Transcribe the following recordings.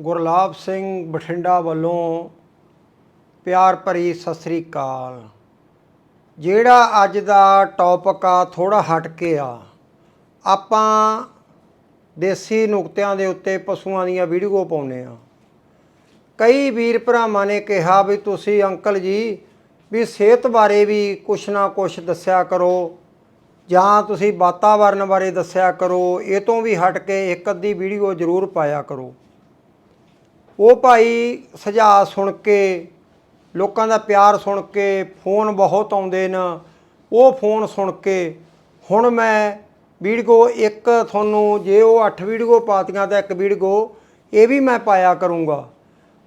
ਗੁਰਲਾਬ ਸਿੰਘ ਬਠਿੰਡਾ ਵੱਲੋਂ ਪਿਆਰ ਭਰੀ ਸਤਿ ਸ੍ਰੀ ਅਕਾਲ। ਜਿਹੜਾ ਅੱਜ ਦਾ ਟੌਪਿਕ ਆ ਥੋੜਾ ਹਟ ਕੇ ਆ। ਆਪਾਂ ਦੇਸੀ ਨੁਕਤਿਆਂ ਦੇ ਉੱਤੇ ਪਸ਼ੂਆਂ ਦੀਆਂ ਵੀਡੀਓ ਪਾਉਨੇ ਆ। ਕਈ ਵੀਰ ਭਰਾਵਾਂ ਨੇ ਕਿਹਾ ਵੀ ਤੁਸੀਂ ਅੰਕਲ ਜੀ, ਵੀ ਸਿਹਤ ਬਾਰੇ ਵੀ ਕੁਛ ਨਾ ਕੁਛ ਦੱਸਿਆ ਕਰੋ, ਜਾਂ ਤੁਸੀਂ ਵਾਤਾਵਰਨ ਬਾਰੇ ਦੱਸਿਆ ਕਰੋ, ਇਹ ਤੋਂ ਵੀ ਹਟ ਕੇ ਇੱਕ ਅੱਧੀ ਵੀਡੀਓ ਜ਼ਰੂਰ ਪਾਇਆ ਕਰੋ। ਉਹ ਭਾਈ ਸੁਝਾਅ ਸੁਣ ਕੇ, ਲੋਕਾਂ ਦਾ ਪਿਆਰ ਸੁਣ ਕੇ, ਫੋਨ ਬਹੁਤ ਆਉਂਦੇ ਨੇ। ਉਹ ਫੋਨ ਸੁਣ ਕੇ, ਹੁਣ ਮੈਂ ਵੀਡੀਓ ਇੱਕ ਤੁਹਾਨੂੰ, ਜੇ ਉਹ 8 ਵੀਡੀਓ ਪਾਤੀਆਂ ਤਾਂ ਇੱਕ ਵੀਡੀਓ ਇਹ ਵੀ ਮੈਂ ਪਾਇਆ ਕਰੂੰਗਾ।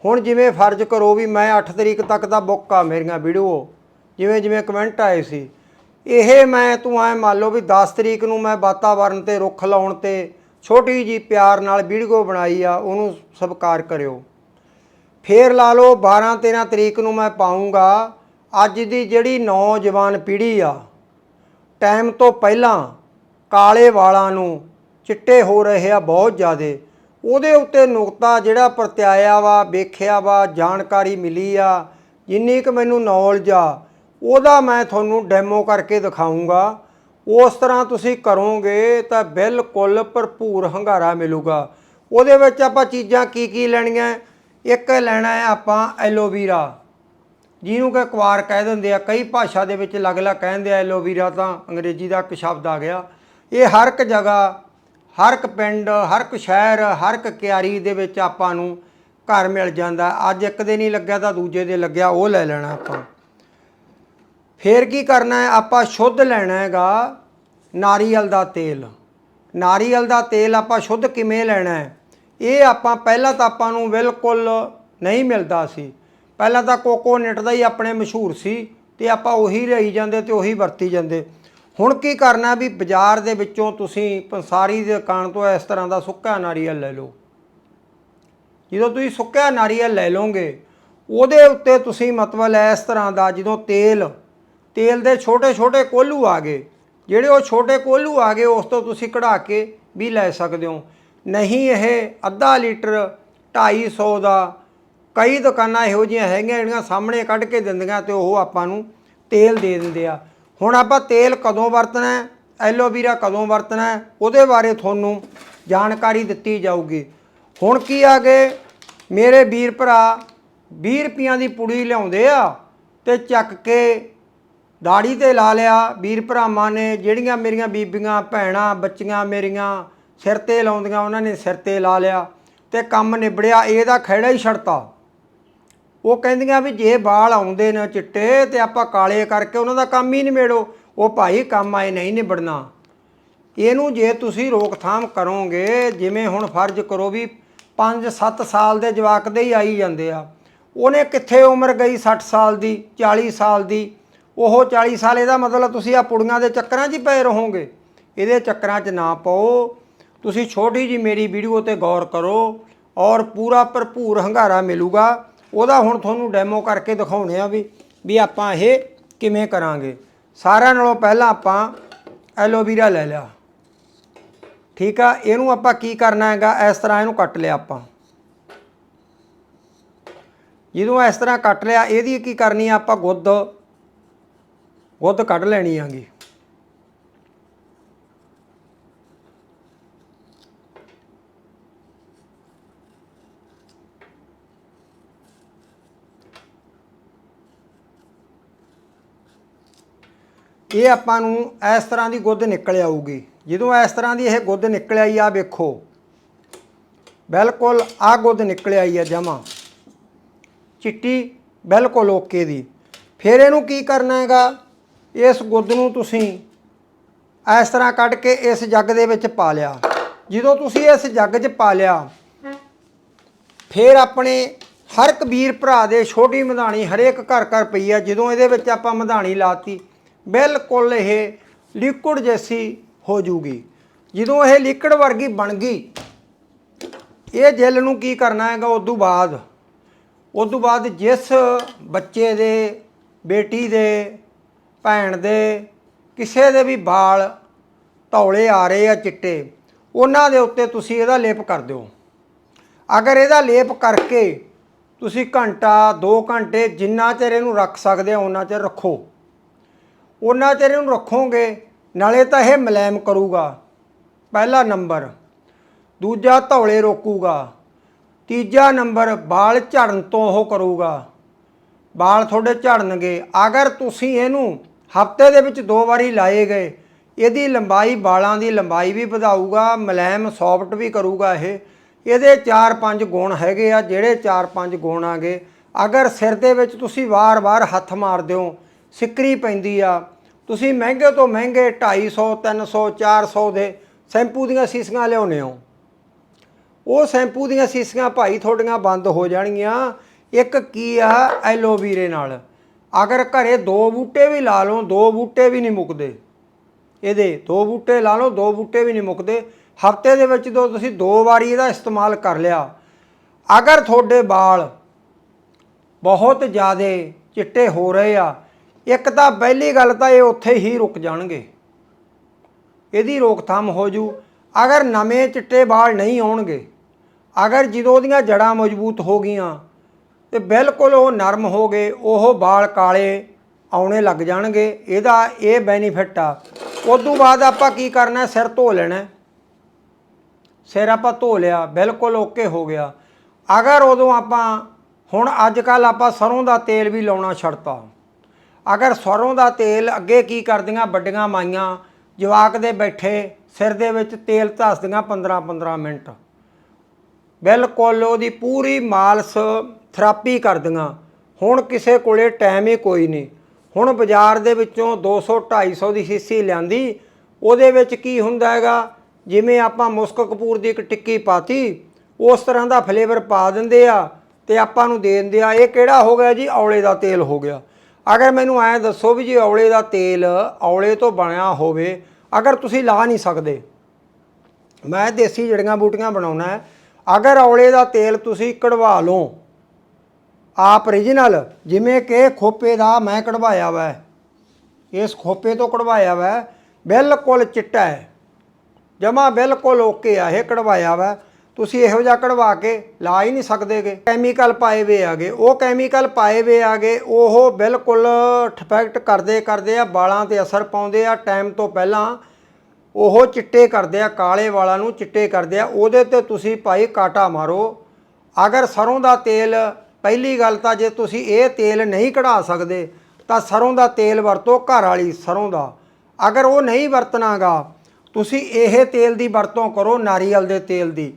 ਹੁਣ ਜਿਵੇਂ ਫਰਜ਼ ਕਰੋ ਵੀ ਮੈਂ 8 ਤਰੀਕ ਤੱਕ ਦਾ ਬੁੱਕ ਆ ਮੇਰੀਆਂ ਵੀਡੀਓ। ਜਿਵੇਂ ਜਿਵੇਂ ਕਮੈਂਟ ਆਏ ਸੀ। ਇਹ ਮੈਂ, ਤੂੰ ਐ ਮੰਨ ਲਓ ਵੀ 10 ਤਰੀਕ ਨੂੰ ਮੈਂ ਵਾਤਾਵਰਨ ਤੇ ਰੁੱਖ ਲਾਉਣ ਤੇ ਛੋਟੀ ਜੀ ਪਿਆਰ ਨਾਲ ਵੀਡੀਓ ਬਣਾਈ ਆ, ਉਹਨੂੰ ਸਵੀਕਾਰ ਕਰਿਓ। ਫੇਰ ਲਾ ਲਓ 12 13 ਤਰੀਕ ਨੂੰ ਮੈਂ ਪਾਉਂਗਾ। ਅੱਜ ਦੀ ਜਿਹੜੀ ਨੌਜਵਾਨ ਪੀੜ੍ਹੀ ਆ, ਟਾਈਮ ਤੋਂ ਪਹਿਲਾਂ ਕਾਲੇ ਵਾਲਾਂ ਨੂੰ ਚਿੱਟੇ ਹੋ ਰਹੇ ਆ ਬਹੁਤ ਜ਼ਿਆਦੇ। ਉਹਦੇ ਉੱਤੇ ਨੁਕਤਾ ਜਿਹੜਾ ਪ੍ਰਤਿਆਇਆ ਵਾ, ਵੇਖਿਆ ਵਾ, ਜਾਣਕਾਰੀ ਮਿਲੀ ਆ, ਜਿੰਨੀ ਕੁ ਮੈਨੂੰ ਨੌਲੇਜ ਆ, ਉਹਦਾ ਮੈਂ ਤੁਹਾਨੂੰ ਡੈਮੋ ਕਰਕੇ ਦਿਖਾਉਂਗਾ ਉਸ ਤਰ੍ਹਾਂ ਤੁਸੀਂ ਕਰੋਗੇ ਤਾਂ ਬਿਲਕੁਲ ਭਰਪੂਰ ਹੰਗਾਰਾ ਮਿਲੂਗਾ। ਉਹਦੇ ਵਿੱਚ ਆਪਾਂ ਚੀਜ਼ਾਂ ਕੀ ਕੀ ਲੈਣੀਆਂ ਇੱਕ ਲੈਣਾ ਹੈ ਆਪਾਂ ਐਲੋਵੀਰਾ ਜਿਹਨੂੰ ਕਿ ਕੁਆਰ ਕਹਿ ਦਿੰਦੇ ਆ, ਕਈ ਭਾਸ਼ਾ ਦੇ ਵਿੱਚ ਅਲੱਗ-ਅਲੱਗ ਕਹਿੰਦੇ ਆ ਐਲੋਵੀਰਾ ਤਾਂ ਅੰਗਰੇਜ਼ੀ ਦਾ ਇੱਕ ਸ਼ਬਦ ਆ ਗਿਆ। ਇਹ ਹਰ ਇੱਕ ਜਗ੍ਹਾ, ਹਰ ਇੱਕ ਪਿੰਡ, ਹਰ ਇੱਕ ਸ਼ਹਿਰ, ਹਰ ਇੱਕ ਕਿਆਰੀ ਦੇ ਵਿੱਚ ਆਪਾਂ ਨੂੰ ਘਰ ਮਿਲ ਜਾਂਦਾ। ਅੱਜ ਇੱਕ ਦੇ ਨਹੀਂ ਲੱਗਿਆ ਤਾਂ ਦੂਜੇ ਦੇ ਲੱਗਿਆ, ਉਹ ਲੈ ਲੈਣਾ ਆਪਾਂ। ਫੇਰ ਕੀ ਕਰਨਾ ਹੈ, ਆਪਾਂ ਸ਼ੁੱਧ ਲੈਣਾ ਹੈਗਾ ਨਾਰੀਅਲ ਦਾ ਤੇਲ। ਨਾਰੀਅਲ ਦਾ ਤੇਲ ਆਪਾਂ ਸ਼ੁੱਧ ਕਿਵੇਂ ਲੈਣਾ ਹੈ? ਇਹ ਆਪਾਂ ਪਹਿਲਾਂ ਤਾਂ ਆਪਾਂ ਨੂੰ ਬਿਲਕੁਲ ਨਹੀਂ ਮਿਲਦਾ ਸੀ। ਪਹਿਲਾਂ ਤਾਂ ਕੋਕੋਨਟ ਦਾ ਹੀ ਆਪਣੇ ਮਸ਼ਹੂਰ ਸੀ ਤੇ ਆਪਾਂ ਉਹੀ ਲਈ ਜਾਂਦੇ ਤੇ ਉਹੀ ਵਰਤੀ ਜਾਂਦੇ। ਹੁਣ ਕੀ ਕਰਨਾ ਵੀ ਬਾਜ਼ਾਰ ਦੇ ਵਿੱਚੋਂ ਤੁਸੀਂ ਪੰਸਾਰੀ ਦੀ ਦੁਕਾਨ ਤੋਂ ਇਸ ਤਰ੍ਹਾਂ ਦਾ ਸੁੱਕਾ ਨਾਰੀਅਲ ਲੈ ਲਓ। ਜਦੋਂ ਤੁਸੀਂ ਸੁੱਕਿਆ ਨਾਰੀਅਲ ਲੈ ਲਓਗੇ, ਉਹਦੇ ਉੱਤੇ ਤੁਸੀਂ ਮਤਲਬ ਇਸ ਤਰ੍ਹਾਂ ਦਾ ਜਦੋਂ ਤੇਲ ਤੇਲ ਦੇ ਛੋਟੇ ਛੋਟੇ ਕੋਲੂ ਆ ਗਏ, ਜਿਹੜੇ ਉਹ ਛੋਟੇ ਕੋਲੂ ਆ ਗਏ, ਉਸ ਤੋਂ ਤੁਸੀਂ ਕਢਾ ਕੇ ਵੀ ਲੈ ਸਕਦੇ ਹੋ। ਨਹੀਂ ਇਹ ਅੱਧਾ ਲੀਟਰ 250 ਦਾ। ਕਈ ਦੁਕਾਨਾਂ ਇਹੋ ਜਿਹੀਆਂ ਹੈਗੀਆਂ ਜਿਹੜੀਆਂ ਸਾਹਮਣੇ ਕੱਢ ਕੇ ਦਿੰਦੀਆਂ ਤੇ ਉਹ ਆਪਾਂ ਨੂੰ ਤੇਲ ਦੇ ਦਿੰਦੇ ਆ। ਹੁਣ ਆਪਾਂ ਤੇਲ ਕਦੋਂ ਵਰਤਣਾ ਹੈ? ਐਲੋਵੀਰਾ ਕਦੋਂ ਵਰਤਣਾ ਹੈ? ਉਹਦੇ ਬਾਰੇ ਤੁਹਾਨੂੰ ਜਾਣਕਾਰੀ ਦਿੱਤੀ ਜਾਊਗੀ। ਹੁਣ ਕੀ ਆ ਗਏ? ਮੇਰੇ ਵੀਰ ਭਰਾ 20 ਰੁਪਈਆਂ ਦੀ ਪੁੜੀ ਲਿਆਉਂਦੇ ਆ ਤੇ ਚੱਕ ਕੇ ਦਾੜੀ ਤੇ ਲਾ ਲਿਆ। ਵੀਰ ਭਰਾਵਾਂ ਨੇ ਜਿਹੜੀਆਂ ਮੇਰੀਆਂ ਬੀਬੀਆਂ, ਭੈਣਾਂ, ਬੱਚੀਆਂ ਮੇਰੀਆਂ ਸਿਰ ਤੇ ਲਾਉਂਦੀਆਂ, ਉਹਨਾਂ ਨੇ ਸਿਰ ਤੇ ਲਾ ਲਿਆ ਤੇ ਕੰਮ ਨਿਬੜਿਆ, ਇਹਦਾ ਖਹਿੜਾ ਹੀ ਛੜਤਾ ਉਹ ਕਹਿੰਦੀਆਂ ਵੀ ਜੇ ਵਾਲ ਆਉਂਦੇ ਨੇ ਚਿੱਟੇ ਤੇ ਆਪਾਂ ਕਾਲੇ ਕਰਕੇ ਉਹਨਾਂ ਦਾ ਕੰਮ ਹੀ ਨਿਬੇੜੋ। ਉਹ ਭਾਈ ਕੰਮ ਆਏ ਨਹੀਂ ਨਿਬੜਨਾ। ਇਹਨੂੰ ਜੇ ਤੁਸੀਂ ਰੋਕਥਾਮ ਕਰੋਗੇ, ਜਿਵੇਂ ਹੁਣ ਫਰਜ਼ ਕਰੋ ਵੀ 5-7 ਸਾਲ ਦੇ ਜਵਾਕ ਦੇ ਹੀ ਆਈ ਜਾਂਦੇ ਆ। ਉਹਨੇ ਕਿੱਥੇ ਉਮਰ ਗਈ 60 ਸਾਲ ਦੀ 40 ਸਾਲ ਦੀ? ਉਹ 40 ਸਾਲ, ਇਹਦਾ ਮਤਲਬ ਤੁਸੀਂ ਆ ਪੁੜੀਆਂ ਦੇ ਚੱਕਰਾਂ 'ਚ ਹੀ ਪਏ ਰਹੋਗੇ। ਇਹਦੇ ਚੱਕਰਾਂ 'ਚ ਨਾ ਪਾਓ। ਤੁਸੀਂ ਛੋਟੀ ਜੀ ਮੇਰੀ ਵੀਡੀਓ ਤੇ ਗੌਰ ਕਰੋ ਔਰ ਪੂਰਾ ਭਰਪੂਰ ਹੰਗਾਰਾ ਮਿਲੂਗਾ। ਉਹਦਾ ਹੁਣ ਤੁਹਾਨੂੰ ਡੈਮੋ ਕਰਕੇ ਦਿਖਾਉਣੇ ਆ ਵੀ ਵੀ ਆਪਾਂ ਇਹ ਕਿਵੇਂ ਕਰਾਂਗੇ। ਸਾਰਿਆਂ ਨਾਲੋਂ ਪਹਿਲਾਂ ਆਪਾਂ ਐਲੋਵੀਰਾ ਲੈ ਲਿਆ। ਠੀਕ ਆ, ਇਹਨੂੰ ਆਪਾਂ ਕੀ ਕਰਨਾ ਹੈਗਾ? ਇਸ ਤਰ੍ਹਾਂ ਇਹਨੂੰ ਕੱਟ ਲਿਆ ਆਪਾਂ। ਜਦੋਂ ਇਸ ਤਰ੍ਹਾਂ ਕੱਟ ਲਿਆ, ਇਹਦੀ ਕੀ ਕਰਨੀ ਆ ਆਪਾਂ ਗੁੱਦ ਗੁੱਦ ਕੱਢ ਲੈਣੀ ਆਗੀ ਇਹ ਆਪਾਂ ਨੂੰ ਇਸ ਤਰ੍ਹਾਂ ਦੀ ਗੁੱਦ ਨਿਕਲ ਆਊਗੀ। ਜਦੋਂ ਇਸ ਤਰ੍ਹਾਂ ਦੀ ਇਹ ਗੁੱਦ ਨਿਕਲ ਆਈ ਆ ਵੇਖੋ। ਬਿਲਕੁਲ ਆ ਗੁੱਦ ਨਿਕਲ ਆਈ ਆ ਜਮਾ। ਚਿੱਟੀ ਬਿਲਕੁਲ ਓਕੇ ਦੀ। ਫਿਰ ਇਹਨੂੰ ਕੀ ਕਰਨਾ ਹੈਗਾ? ਇਸ ਗੁੱਦ ਨੂੰ ਤੁਸੀਂ ਇਸ ਤਰ੍ਹਾਂ ਕੱਢ ਕੇ ਇਸ ਜੱਗ ਦੇ ਵਿੱਚ ਪਾ ਲਿਆ। ਜਦੋਂ ਤੁਸੀਂ ਇਸ ਜੱਗ 'ਚ ਪਾ ਲਿਆ, ਫਿਰ ਆਪਣੇ ਹਰ ਇੱਕ ਵੀਰ ਭਰਾ ਦੇ ਛੋਟੀ ਮਧਾਣੀ ਹਰੇਕ ਘਰ ਘਰ ਪਈ ਆ। ਜਦੋਂ ਇਹਦੇ ਵਿੱਚ ਆਪਾਂ ਮਧਾਣੀ ਲਾਤੀ ਬਿਲਕੁਲ ਇਹ ਲਿਕੁਇਡ ਜੈਸੀ ਹੋ ਜੂਗੀ। ਜਦੋਂ ਇਹ ਲਿਕੁਇਡ ਵਰਗੀ ਬਣ ਗਈ, ਇਹ ਜੈਲ ਨੂੰ ਕੀ ਕਰਨਾ ਹੈਗਾ? ਉਸ ਤੋਂ ਬਾਅਦ, ਉਸ ਤੋਂ ਬਾਅਦ ਜਿਸ ਬੱਚੇ ਦੇ, ਬੇਟੀ ਦੇ, ਭੈਣ ਦੇ, ਕਿਸੇ ਦੇ ਵੀ ਵਾਲ ਧੌਲੇ ਆ ਰਹੇ ਆ ਚਿੱਟੇ, ਉਹਨਾਂ ਦੇ ਉੱਤੇ ਤੁਸੀਂ ਇਹਦਾ ਲੇਪ ਕਰ ਦਿਓ। ਅਗਰ ਇਹਦਾ ਲੇਪ ਕਰਕੇ ਤੁਸੀਂ ਘੰਟਾ 2 ਘੰਟੇ ਜਿੰਨਾ ਚਿਰ ਇਹਨੂੰ ਰੱਖ ਸਕਦੇ ਹੋ, ਉਹਨਾਂ ਚਿਰ ਰੱਖੋ। ਉਹਨਾਂ ਚਿਰ ਇਹਨੂੰ ਰੱਖੋਗੇ, ਨਾਲੇ ਤਾਂ ਇਹ ਮਲੈਮ ਕਰੂਗਾ। ਪਹਿਲਾ ਨੰਬਰ। ਦੂਜਾ ਧੌਲੇ ਰੋਕੂਗਾ। ਤੀਜਾ ਨੰਬਰ, ਬਾਲ ਝੜਨ ਤੋਂ ਉਹ ਕਰੂਗਾ। ਬਾਲ ਤੁਹਾਡੇ ਝੜਨਗੇ। ਅਗਰ ਤੁਸੀਂ ਇਹਨੂੰ ਹਫ਼ਤੇ ਦੇ ਵਿੱਚ ਦੋ ਵਾਰੀ ਲਾਏ ਗਏ, ਇਹਦੀ ਲੰਬਾਈ ਵਾਲਾਂ ਦੀ ਲੰਬਾਈ ਵੀ ਵਧਾਊਗਾ, ਮਲੈਮ ਸੌਫਟ ਵੀ ਕਰੂਗਾ ਇਹ। ਇਹਦੇ 4-5 ਗੁਣ ਹੈਗੇ ਆ, ਜਿਹੜੇ 4-5 ਗੁਣ ਆਗੇ। ਅਗਰ ਸਿਰ ਦੇ ਵਿੱਚ ਤੁਸੀਂ ਵਾਰ-ਵਾਰ ਹੱਥ ਮਾਰਦੇ ਹੋ, ਸਿੱਕਰੀ ਪੈਂਦੀ ਆ ਤੁਸੀਂ ਮਹਿੰਗੇ ਤੋਂ ਮਹਿੰਗੇ 250 300 400 ਦੇ ਸ਼ੈਂਪੂ ਦੀਆਂ ਸੀਸੀਆਂ ਲਿਆਉਂਦੇ ਹੋ। ਉਹ ਸ਼ੈਂਪੂ ਦੀਆਂ ਸੀਸੀਆਂ ਭਾਈ ਤੁਹਾਡੀਆਂ ਬੰਦ ਹੋ ਜਾਣਗੀਆਂ। ਇੱਕ ਕੀ ਆ ਐਲੋਵੀਰੇ ਨਾਲ? ਅਗਰ ਘਰੇ ਦੋ ਬੂਟੇ ਵੀ ਲਾ ਲਓ, ਦੋ ਬੂਟੇ ਵੀ ਨਹੀਂ ਮੁੱਕਦੇ। ਇਹਦੇ ਦੋ ਬੂਟੇ ਲਾ ਲਓ, ਦੋ ਬੂਟੇ ਵੀ ਨਹੀਂ ਮੁੱਕਦੇ। ਹਫ਼ਤੇ ਦੇ ਵਿੱਚ ਜਦੋਂ ਤੁਸੀਂ ਦੋ ਵਾਰੀ ਇਹਦਾ ਇਸਤੇਮਾਲ ਕਰ ਲਿਆ, ਅਗਰ ਤੁਹਾਡੇ ਵਾਲ ਬਹੁਤ ਜ਼ਿਆਦਾ ਚਿੱਟੇ ਹੋ ਰਹੇ ਆ ਇੱਕ ਤਾਂ ਪਹਿਲੀ ਗੱਲ ਤਾਂ ਇਹ ਉੱਥੇ ਹੀ ਰੁਕ ਜਾਣਗੇ। ਇਹਦੀ ਰੋਕਥਾਮ ਹੋ ਜੂ। ਅਗਰ ਨਵੇਂ ਚਿੱਟੇ ਵਾਲ ਨਹੀਂ ਆਉਣਗੇ, ਅਗਰ ਜਦੋਂ ਉਹਦੀਆਂ ਜੜਾਂ ਮਜ਼ਬੂਤ ਹੋ ਗਈਆਂ ਤੇ ਬਿਲਕੁਲ ਉਹ ਨਰਮ ਹੋ ਗਏ, ਉਹ ਵਾਲ ਕਾਲੇ ਆਉਣੇ ਲੱਗ ਜਾਣਗੇ। ਇਹਦਾ ਇਹ ਬੈਨੀਫਿਟ ਆ। ਉਸ ਤੋਂ ਬਾਅਦ ਆਪਾਂ ਕੀ ਕਰਨਾ, ਸਿਰ ਧੋ ਲੈਣਾ। ਸਿਰ ਆਪਾਂ ਧੋ ਲਿਆ, ਬਿਲਕੁਲ ਓਕੇ ਹੋ ਗਿਆ। ਅਗਰ ਉਦੋਂ ਆਪਾਂ, ਹੁਣ ਅੱਜ ਕੱਲ ਆਪਾਂ ਸਰੋਂ ਦਾ ਤੇਲ ਵੀ ਲਾਉਣਾ ਛੱਡਤਾ। ਅਗਰ ਸਰੋਂ ਦਾ ਤੇਲ ਅੱਗੇ ਕੀ ਕਰਦੀਆਂ ਵੱਡੀਆਂ ਮਾਈਆਂ, ਜਵਾਕ ਦੇ ਬੈਠੇ ਸਿਰ ਦੇ ਵਿੱਚ ਤੇਲ ਧਸਦੀਆਂ 15 15 ਮਿੰਟ। ਬਿਲਕੁਲ ਉਹਦੀ ਪੂਰੀ ਮਾਲਸ਼ ਥੈਰੇਪੀ ਕਰਦੀਆਂ। ਹੁਣ ਕਿਸੇ ਕੋਲੇ ਟਾਈਮ ਹੀ ਕੋਈ ਨਹੀਂ। ਹੁਣ ਬਾਜ਼ਾਰ ਦੇ ਵਿੱਚੋਂ 200 250 ਦੀ ਸ਼ੀਸ਼ੀ ਲਿਆਂਦੀ, ਉਹਦੇ ਵਿੱਚ ਕੀ ਹੁੰਦਾ ਹੈਗਾ? ਜਿਵੇਂ ਆਪਾਂ ਮੁਸਕ ਕਪੂਰ ਦੀ ਇੱਕ ਟਿੱਕੀ ਪਾਤੀ, ਉਸ ਤਰ੍ਹਾਂ ਦਾ ਫਲੇਵਰ ਪਾ ਦਿੰਦੇ ਆ ਤੇ ਆਪਾਂ ਨੂੰ ਦੇ ਦਿੰਦੇ ਆ, ਇਹ ਕਿਹੜਾ ਹੋ ਗਿਆ ਜੀ? ਔਲੇ ਦਾ ਤੇਲ ਹੋ ਗਿਆ। ਅਗਰ ਮੈਨੂੰ ਐਂ ਦੱਸੋ ਵੀ ਜੇ ਔਲੇ ਦਾ ਤੇਲ ਔਲੇ ਤੋਂ ਬਣਿਆ ਹੋਵੇ, ਅਗਰ ਤੁਸੀਂ ਲਾ ਨਹੀਂ ਸਕਦੇ। ਮੈਂ ਦੇਸੀ ਜੜੀਆਂ ਬੂਟੀਆਂ ਬਣਾਉਣਾ ਹੈ। ਅਗਰ ਔਲੇ ਦਾ ਤੇਲ ਤੁਸੀਂ ਕਢਵਾ ਲਓ, ਆਪ origignal ਜਿਵੇਂ ਕਿ ਖੋਪੇ ਦਾ ਮੈਂ ਕਢਵਾਇਆ ਵਾ। ਇਸ ਖੋਪੇ ਤੋਂ ਕਢਵਾਇਆ ਵਾ, ਬਿਲਕੁਲ ਚਿੱਟਾ ਹੈ। ਜਮਾ ਬਿਲਕੁਲ ਓਕੇ ਆ, ਇਹ ਕਢਵਾਇਆ ਵਾ। ਤੁਸੀਂ ਇਹੋ ਜਿਹਾ ਕਢਵਾ ਕੇ ਲਾ ਹੀ ਨਹੀਂ ਸਕਦੇਗੇ। ਕੈਮੀਕਲ ਪਾਏ ਵੇ ਆਗੇ। ਉਹ ਕੈਮੀਕਲ ਪਾਏ ਵੇ ਆਗੇ, ਉਹ ਬਿਲਕੁਲ ਇਫੈਕਟ ਕਰਦੇ ਕਰਦੇ ਆ, ਵਾਲਾਂ ਤੇ ਅਸਰ ਪਾਉਂਦੇ ਆ ਟਾਈਮ ਤੋਂ ਪਹਿਲਾਂ ਉਹ ਚਿੱਟੇ ਕਰਦੇ ਆ, ਕਾਲੇ ਵਾਲਾਂ ਨੂੰ ਚਿੱਟੇ ਕਰਦੇ ਆ। ਉਹਦੇ ਤੇ ਤੁਸੀਂ ਭਾਈ ਕਾਟਾ ਮਾਰੋ। ਅਗਰ ਸਰੋਂ ਦਾ ਤੇਲ, ਪਹਿਲੀ ਗੱਲ ਤਾਂ ਜੇ ਤੁਸੀਂ ਇਹ ਤੇਲ ਨਹੀਂ ਕਢਾ ਸਕਦੇ, ਤਾਂ ਸਰੋਂ ਦਾ ਤੇਲ ਵਰਤੋ ਘਰ ਵਾਲੀ ਸਰੋਂ ਦਾ। ਅਗਰ ਉਹ ਨਹੀਂ ਵਰਤਣਾਗਾ, ਤੁਸੀਂ ਇਹ ਤੇਲ ਦੀ ਵਰਤੋਂ ਕਰੋ, ਨਾਰੀਅਲ ਦੇ ਤੇਲ ਦੀ।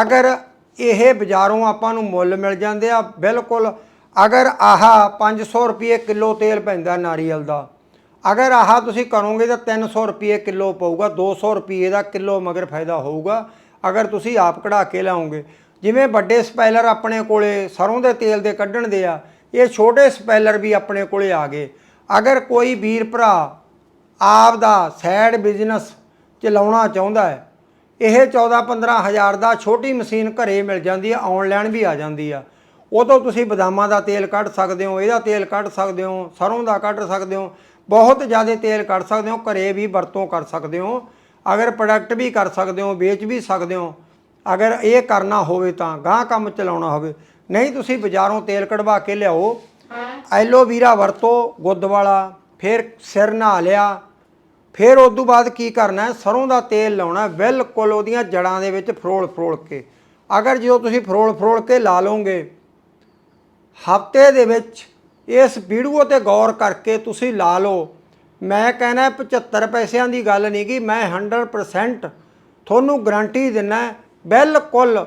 ਅਗਰ ਇਹ ਬਾਜ਼ਾਰੋਂ ਆਪਾਂ ਨੂੰ ਮੁੱਲ ਮਿਲ ਜਾਂਦੇ ਆ, ਬਿਲਕੁਲ। ਅਗਰ ਆਹ 500 ਰੁਪਏ ਕਿਲੋ ਤੇਲ ਪੈਂਦਾ ਨਾਰੀਅਲ ਦਾ, ਅਗਰ ਆਹ ਤੁਸੀਂ ਕਰੋਗੇ ਤਾਂ 300 ਰੁਪਏ ਕਿਲੋ ਪਊਗਾ 200 ਰੁਪਏ ਦਾ ਕਿਲੋ ਮਗਰ ਫਾਇਦਾ ਹੋਊਗਾ, ਅਗਰ ਤੁਸੀਂ ਆਪ ਕਢਾ ਕੇ ਲਾਓਗੇ। ਜਿਵੇਂ ਵੱਡੇ ਸਪੈਲਰ ਆਪਣੇ ਕੋਲੇ ਸਰੋਂ ਦੇ ਤੇਲ ਦੇ ਕੱਢਣ ਦੇ ਆ, ਇਹ ਛੋਟੇ ਸਪੈਲਰ ਵੀ ਆਪਣੇ ਕੋਲੇ ਆ ਗਏ। ਅਗਰ ਕੋਈ ਵੀਰ ਭਰਾ ਆਪ ਦਾ ਸਾਈਡ ਬਿਜ਼ਨਸ ਚਲਾਉਣਾ ਚਾਹੁੰਦਾ ਹੈ ਇਹ 14-15 ਹਜ਼ਾਰ ਦਾ ਛੋਟੀ ਮਸ਼ੀਨ ਘਰੇ ਮਿਲ ਜਾਂਦੀ ਆ ਆਨਲਾਈਨ ਵੀ ਆ ਜਾਂਦੀ ਆ। ਉਹ ਤੋਂ ਤੁਸੀਂ ਬਦਾਮਾਂ ਦਾ ਤੇਲ ਕੱਢ ਸਕਦੇ ਹੋ ਇਹਦਾ ਤੇਲ ਕੱਢ ਸਕਦੇ ਹੋ ਸਰੋਂ ਦਾ ਕੱਢ ਸਕਦੇ ਹੋ ਬਹੁਤ ਜ਼ਿਆਦਾ ਤੇਲ ਕੱਢ ਸਕਦੇ ਹੋ ਘਰੇ ਵੀ ਵਰਤੋਂ ਕਰ ਸਕਦੇ ਹੋ। ਅਗਰ ਪ੍ਰੋਡਕਟ ਵੀ ਕਰ ਸਕਦੇ ਹੋ ਵੇਚ ਵੀ ਸਕਦੇ ਹੋ ਅਗਰ ਇਹ ਕਰਨਾ ਹੋਵੇ ਤਾਂ ਗਾਂ ਕੰਮ ਚਲਾਉਣਾ ਹੋਵੇ। ਨਹੀਂ ਤੁਸੀਂ ਬਾਜ਼ਾਰੋਂ ਤੇਲ ਕਢਵਾ ਕੇ ਲਿਆਓ ਐਲੋਵੀਰਾ ਵਰਤੋ ਗੁੱਦ ਵਾਲਾ ਫਿਰ ਸਿਰ ਨਹਾ ਲਿਆ ਫਿਰ ਉਸ ਤੋਂ ਬਾਅਦ ਕੀ ਕਰਨਾ ਹੈ? ਸਰੋਂ ਦਾ ਤੇਲ ਲਾਉਣਾ ਬਿਲਕੁਲ ਉਹਦੀਆਂ ਜੜਾਂ ਦੇ ਵਿੱਚ ਫਰੋਲ ਫਰੋਲ ਕੇ। ਅਗਰ ਜਦੋਂ ਤੁਸੀਂ ਫਰੋਲ ਫਰੋਲ ਕੇ ਲਾ ਲਓਗੇ, ਹਫ਼ਤੇ ਦੇ ਵਿੱਚ ਇਸ ਵੀਡੀਓ ਤੇ ਗੌਰ ਕਰਕੇ ਤੁਸੀਂ ਲਾ ਲਓ। ਮੈਂ ਕਹਿੰਦਾ 75 ਪੈਸਿਆਂ ਦੀ ਗੱਲ ਨਹੀਂ ਕਿ ਮੈਂ 100% ਤੁਹਾਨੂੰ ਗਰੰਟੀ ਦਿੰਨਾ ਬਿਲਕੁਲ।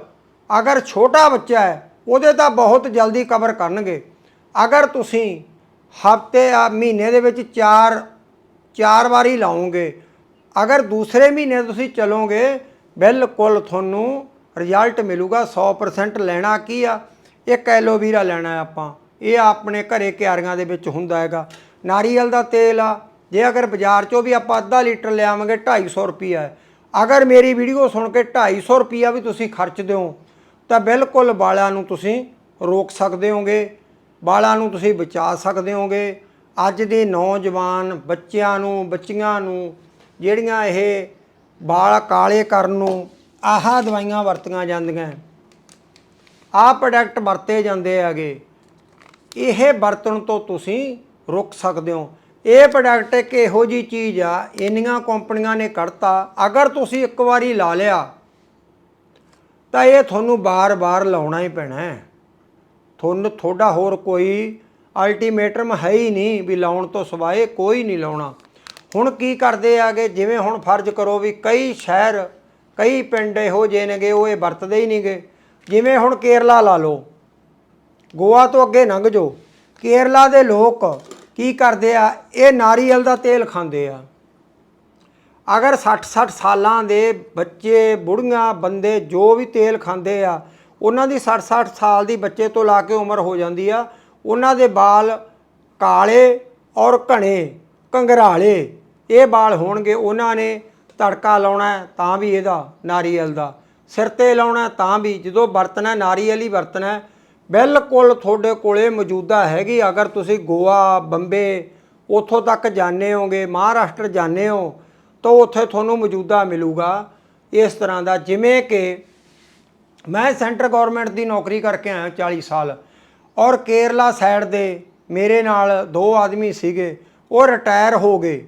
ਅਗਰ ਛੋਟਾ ਬੱਚਾ ਹੈ, ਉਹਦੇ ਤਾਂ ਬਹੁਤ ਜਲਦੀ ਕਵਰ ਕਰਨਗੇ। ਅਗਰ ਤੁਸੀਂ ਹਫ਼ਤੇ ਆ ਮਹੀਨੇ ਦੇ ਵਿੱਚ ਚਾਰ ਚਾਰ ਵਾਰੀ ਲਾਉਂਗੇ। ਅਗਰ ਦੂਸਰੇ ਮਹੀਨੇ ਤੁਸੀਂ ਚਲੋਗੇ, ਬਿਲਕੁਲ ਤੁਹਾਨੂੰ ਰਿਜ਼ਲਟ ਮਿਲੂਗਾ 100% ਲੈਣਾ ਕੀ ਆ? ਇੱਕ ਐਲੋਵੀਰਾ ਲੈਣਾ ਆਪਾਂ। ਇਹ ਆਪਣੇ ਘਰੇ ਕਿਆਰੀਆਂ ਦੇ ਵਿੱਚ ਹੁੰਦਾ ਹੈਗਾ। ਨਾਰੀਅਲ ਦਾ ਤੇਲ ਆ। ਜੇ ਅਗਰ ਬਾਜ਼ਾਰ ਚੋਂ ਵੀ ਆਪਾਂ ਅੱਧਾ ਲੀਟਰ ਲਿਆਵਾਂਗੇ 250 ਰੁਪਈਆ ਹੈ। ਅਗਰ ਮੇਰੀ ਵੀਡੀਓ ਸੁਣ ਕੇ 250 ਰੁਪਈਆ ਵੀ ਤੁਸੀਂ ਖਰਚ ਦਿਓ, ਤਾਂ ਬਿਲਕੁਲ ਵਾਲਾਂ ਨੂੰ ਤੁਸੀਂ ਰੋਕ ਸਕਦੇ ਹੋਗੇ, ਵਾਲਾਂ ਨੂੰ ਤੁਸੀਂ ਬਚਾ ਸਕਦੇ ਹੋਗੇ। ਅੱਜ ਦੇ ਨੌਜਵਾਨ ਬੱਚਿਆਂ ਨੂੰ, ਬੱਚੀਆਂ ਨੂੰ, ਜਿਹੜੀਆਂ ਇਹ ਵਾਲ ਕਾਲੇ ਕਰਨ ਨੂੰ ਆਹ ਦਵਾਈਆਂ ਵਰਤੀਆਂ ਜਾਂਦੀਆਂ ਆਹ ਪ੍ਰੋਡਕਟ ਵਰਤੇ ਜਾਂਦੇ ਹੈਗੇ। ਇਹ ਵਰਤਣ ਤੋਂ ਤੁਸੀਂ ਰੁਕ ਸਕਦੇ ਹੋ। ਇਹ ਪ੍ਰੋਡਕਟ ਇੱਕ ਇਹੋ ਜੀ ਚੀਜ਼ ਆ, ਇੰਨੀਆਂ ਕੰਪਨੀਆਂ ਨੇ ਕੱਢਤਾ। ਅਗਰ ਤੁਸੀਂ ਇੱਕ ਵਾਰੀ ਲਾ ਲਿਆ, ਤਾਂ ਇਹ ਤੁਹਾਨੂੰ ਬਾਰ-ਬਾਰ ਲਾਉਣਾ ਹੀ ਪੈਣਾ ਹੈ। ਤੁਹਾਨੂੰ ਤੁਹਾਡਾ ਹੋਰ ਕੋਈ ਅਲਟੀਮੇਟਮ ਹੈ ਹੀ ਨਹੀਂ ਵੀ ਲਾਉਣ ਤੋਂ ਸਿਵਾਏ ਕੋਈ ਨਹੀਂ ਲਾਉਣਾ। ਹੁਣ ਕੀ ਕਰਦੇ ਆਗੇ? ਜਿਵੇਂ ਹੁਣ ਫਰਜ਼ ਕਰੋ ਵੀ ਕਈ ਸ਼ਹਿਰ, ਕਈ ਪਿੰਡ ਇਹੋ ਜਿਹੇ ਨੇਗੇ, ਉਹ ਇਹ ਵਰਤਦੇ ਹੀ ਨਹੀਂਗੇ। ਜਿਵੇਂ ਹੁਣ ਕੇਰਲਾ ਲਾ ਲਓ। ਗੋਆ ਤੋਂ ਅੱਗੇ ਲੰਘ ਜਾਓ। ਕੇਰਲਾ ਦੇ ਲੋਕ ਕੀ ਕਰਦੇ ਆ? ਇਹ ਨਾਰੀਅਲ ਦਾ ਤੇਲ ਖਾਂਦੇ ਆ। ਅਗਰ 60-60 ਸਾਲਾਂ ਦੇ ਬੱਚੇ, ਬੁੜੀਆਂ, ਬੰਦੇ ਜੋ ਵੀ ਤੇਲ ਖਾਂਦੇ ਆ, ਉਹਨਾਂ ਦੀ 60-60 ਸਾਲ ਦੀ ਬੱਚੇ ਤੋਂ ਲਾ ਕੇ ਉਮਰ ਹੋ ਜਾਂਦੀ ਆ। ਉਹਨਾਂ ਦੇ ਵਾਲ ਕਾਲੇ ਔਰ ਘਣੇ ਕੰਗਰਾਲੇ ਇਹ ਵਾਲ ਹੋਣਗੇ, ਉਹਨਾਂ ਨੇ ਤੜਕਾ ਲਾਉਣਾ ਤਾਂ ਵੀ ਇਹਦਾ, ਨਾਰੀਅਲ ਦਾ। ਸਿਰ ਤੇ ਲਾਉਣਾ ਤਾਂ ਵੀ, ਜਦੋਂ ਵਰਤਣਾ ਨਾਰੀਅਲ ਹੀ ਵਰਤਣਾ ਹੈ। ਬਿਲਕੁਲ ਤੁਹਾਡੇ ਕੋਲੇ ਮੌਜੂਦਾ ਹੈਗੀ, ਅਗਰ ਤੁਸੀਂ ਗੋਆ, ਬੰਬੇ ਉੱਥੋਂ ਤੱਕ ਜਾਣੇ ਹੋਗੇ, ਮਹਾਰਾਸ਼ਟਰ ਜਾਣੇ ਹੋ, ਤਾਂ ਉੱਥੇ ਤੁਹਾਨੂੰ ਮੌਜੂਦਾ ਮਿਲੂਗਾ। ਇਸ ਤਰ੍ਹਾਂ ਦਾ ਜਿਵੇਂ ਕਿ ਮੈਂ ਸੈਂਟਰ ਗਵਰਨਮੈਂਟ ਦੀ ਨੌਕਰੀ ਕਰਕੇ ਆਇਆ 40 ਸਾਲ। ਔਰ ਕੇਰਲਾ ਸਾਈਡ ਦੇ ਮੇਰੇ ਨਾਲ ਦੋ ਆਦਮੀ ਸੀਗੇ, ਉਹ ਰਿਟਾਇਰ ਹੋ ਗਏ।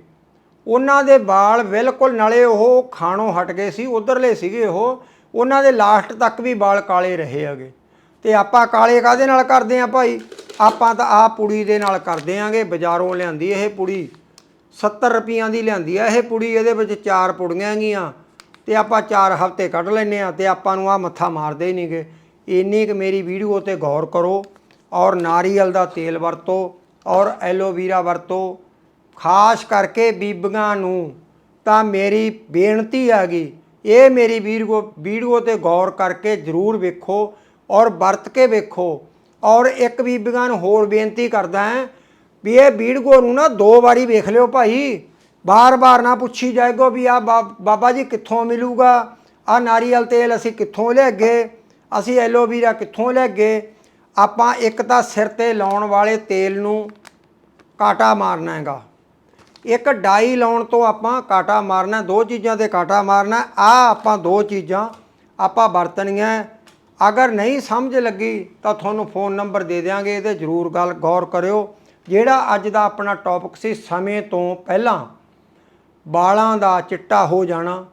ਉਹਨਾਂ ਦੇ ਵਾਲ ਬਿਲਕੁਲ ਨਾਲੇ ਉਹ ਖਾਣੋਂ ਹਟ ਗਏ ਸੀ, ਉਧਰਲੇ ਸੀਗੇ ਉਹ। ਉਹਨਾਂ ਦੇ ਲਾਸਟ ਤੱਕ ਵੀ ਵਾਲ ਕਾਲੇ ਰਹੇ ਹੈਗੇ। ਤੇ ਆਪਾਂ ਕਾਲੇ ਕਾਦੇ ਨਾਲ ਕਰਦੇ ਆ ਭਾਈ? ਆਪਾਂ ਤਾਂ ਆ ਪੁੜੀ ਦੇ ਨਾਲ ਕਰਦੇ ਆਂਗੇ, ਬਾਜ਼ਾਰੋਂ ਲਿਆਂਦੀ ਇਹ ਪੁੜੀ। 70 ਰੁਪਈਆਂ ਦੀ ਲਿਆਂਦੀ ਆ ਇਹ ਪੁੜੀ, ਇਹਦੇ ਵਿੱਚ ਚਾਰ ਪੁੜੀਆਂ ਹੈਗੀਆਂ ਤੇ ਆਪਾਂ ਚਾਰ ਹਫ਼ਤੇ ਕੱਢ ਲੈਨੇ ਆ ਤੇ ਆਪਾਂ ਨੂੰ ਆ ਮੱਥਾ ਮਾਰਦੇ ਹੀ ਨਹੀਂਗੇ ਇੰਨੀ ਕਿ ਮੇਰੀ ਵੀਡੀਓ ਤੇ ਗੌਰ ਕਰੋ। ਔਰ ਨਾਰੀਅਲ ਦਾ ਤੇਲ ਵਰਤੋ ਔਰ ਐਲੋਵੀਰਾ ਵਰਤੋ। ਖਾਸ ਕਰਕੇ ਬੀਬੀਆਂ ਨੂੰ ਤਾਂ ਮੇਰੀ ਬੇਨਤੀ ਹੈਗੀ, ਇਹ ਮੇਰੀ ਵੀਡੀਓ ਵੀਡੀਓ ਤੇ ਗੌਰ ਕਰਕੇ ਜ਼ਰੂਰ ਵੇਖੋ ਔਰ ਵਰਤ ਕੇ ਵੇਖੋ। ਔਰ ਇੱਕ ਬੀਬੀਆਂ ਨੂੰ ਹੋਰ ਬੇਨਤੀ ਕਰਦਾ ਹਾਂ ਵੀ ਇਹ ਵੀਡੀਓ ਨੂੰ ਨਾ ਦੋ ਵਾਰੀ ਵੇਖ ਲਿਓ ਭਾਈ। ਬਾਰ-ਬਾਰ ਨਾ ਪੁੱਛੀ ਜਾਏਗਾ ਵੀ ਆ ਬਾਬਾ ਜੀ ਕਿੱਥੋਂ ਮਿਲੂਗਾ? ਆ ਨਾਰੀਅਲ ਤੇਲ ਅਸੀਂ ਕਿੱਥੋਂ ਲੈ ਗਏ? ਅਸੀਂ ਐਲੋਵੀਰਾ ਕਿੱਥੋਂ ਲੈ ਗਏ? ਆਪਾਂ ਇੱਕ ਤਾਂ ਸਿਰ ਤੇ ਲਾਉਣ ਵਾਲੇ ਤੇਲ ਨੂੰ ਕਾਟਾ ਮਾਰਨਾ ਹੈਗਾ। ਇੱਕ ਡਾਈ ਲਾਉਣ ਤੋਂ ਆਪਾਂ ਕਾਟਾ ਮਾਰਨਾ, ਦੋ ਚੀਜ਼ਾਂ ਤੇ ਕਾਟਾ ਮਾਰਨਾ ਆ ਆਪਾਂ ਦੋ ਚੀਜ਼ਾਂ ਆਪਾਂ ਵਰਤਣੀਆਂ। ਅਗਰ ਨਹੀਂ ਸਮਝ ਲੱਗੀ ਤਾਂ ਤੁਹਾਨੂੰ ਫੋਨ ਨੰਬਰ ਦੇ ਦਿਆਂਗੇ, ਇਹਦੇ ਜ਼ਰੂਰ ਗੱਲ ਗੌਰ ਕਰਿਓ। ਜਿਹੜਾ ਅੱਜ ਦਾ ਆਪਣਾ ਟੌਪਿਕ ਸੀ, ਸਮੇਂ ਤੋਂ ਪਹਿਲਾਂ, ਵਾਲਾਂ ਦਾ ਚਿੱਟਾ ਹੋ ਜਾਣਾ,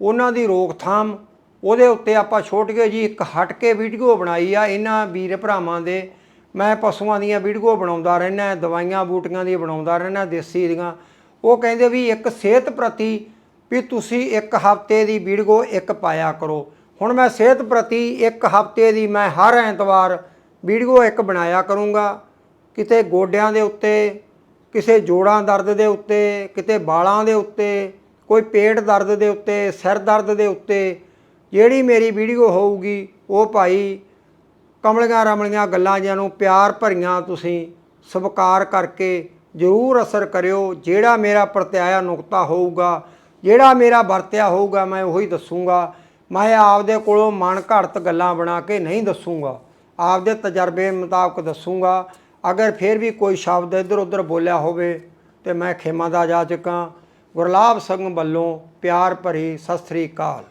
ਉਹਨਾਂ ਦੀ ਰੋਕਥਾਮ ਉਹਦੇ ਉੱਤੇ ਆਪਾਂ ਛੋਟ ਜੀ, ਇੱਕ ਹਟ ਕੇ ਵੀਡੀਓ ਬਣਾਈ ਆ, ਇਹਨਾਂ ਵੀਰ ਭਰਾਵਾਂ ਦੇ। ਮੈਂ ਪਸ਼ੂਆਂ ਦੀਆਂ ਵੀਡੀਓ ਬਣਾਉਂਦਾ ਰਹਿਣਾ ਦਵਾਈਆਂ ਬੂਟੀਆਂ ਦੀ ਬਣਾਉਂਦਾ ਰਹਿਣਾ ਦੇਸੀ ਦੀਆਂ। ਉਹ ਕਹਿੰਦੇ ਵੀ ਇੱਕ ਸਿਹਤ ਪ੍ਰਤੀ ਵੀ ਤੁਸੀਂ ਇੱਕ ਹਫ਼ਤੇ ਦੀ ਵੀਡੀਓ ਇੱਕ ਪਾਇਆ ਕਰੋ। ਹੁਣ ਮੈਂ ਸਿਹਤ ਪ੍ਰਤੀ ਇੱਕ ਹਫ਼ਤੇ ਦੀ ਮੈਂ ਹਰ ਐਤਵਾਰ ਵੀਡੀਓ ਇੱਕ ਬਣਾਇਆ ਕਰੂੰਗਾ। ਕਿਤੇ ਗੋਡਿਆਂ ਦੇ ਉੱਤੇ, ਕਿਸੇ ਜੋੜਾਂ ਦਰਦ ਦੇ ਉੱਤੇ, ਕਿਤੇ ਬਾਲਾਂ ਦੇ ਉੱਤੇ, ਕੋਈ ਪੇਟ ਦਰਦ ਦੇ ਉੱਤੇ, ਸਿਰ ਦਰਦ ਦੇ ਉੱਤੇ ਜਿਹੜੀ ਮੇਰੀ ਵੀਡੀਓ ਹੋਊਗੀ, ਉਹ ਭਾਈ ਕਮਲੀਆਂ ਰਮਲੀਆਂ ਗੱਲਾਂ ਜਿਹਾਂ ਨੂੰ ਪਿਆਰ ਭਰੀਆਂ ਤੁਸੀਂ ਸਵੀਕਾਰ ਕਰਕੇ ਜ਼ਰੂਰ ਅਸਰ ਕਰਿਓ। ਜਿਹੜਾ ਮੇਰਾ ਪ੍ਰਤਿਆਇਆ ਨੁਕਤਾ ਹੋਊਗਾ, ਜਿਹੜਾ ਮੇਰਾ ਵਰਤਿਆ ਹੋਊਗਾ, ਮੈਂ ਉਹੀ ਦੱਸੂਗਾ। ਮੈਂ ਆਪਦੇ ਕੋਲੋਂ ਮਨ ਘੜਤ ਗੱਲਾਂ ਬਣਾ ਕੇ ਨਹੀਂ ਦੱਸੂਗਾ। ਆਪਦੇ ਤਜਰਬੇ ਮੁਤਾਬਕ ਦੱਸੂਗਾ। ਅਗਰ ਫਿਰ ਵੀ ਕੋਈ ਸ਼ਬਦ ਇੱਧਰ ਉੱਧਰ ਬੋਲਿਆ ਹੋਵੇ, ਤੇ ਮੈਂ ਖੇਮਾ ਦਾ ਜਾ ਚੁੱਕਾ ਗੁਰਲਾਬ ਸਿੰਘ ਵੱਲੋਂ ਪਿਆਰ ਭਰੀ ਸਤਿ ਸ੍ਰੀ ਅਕਾਲ।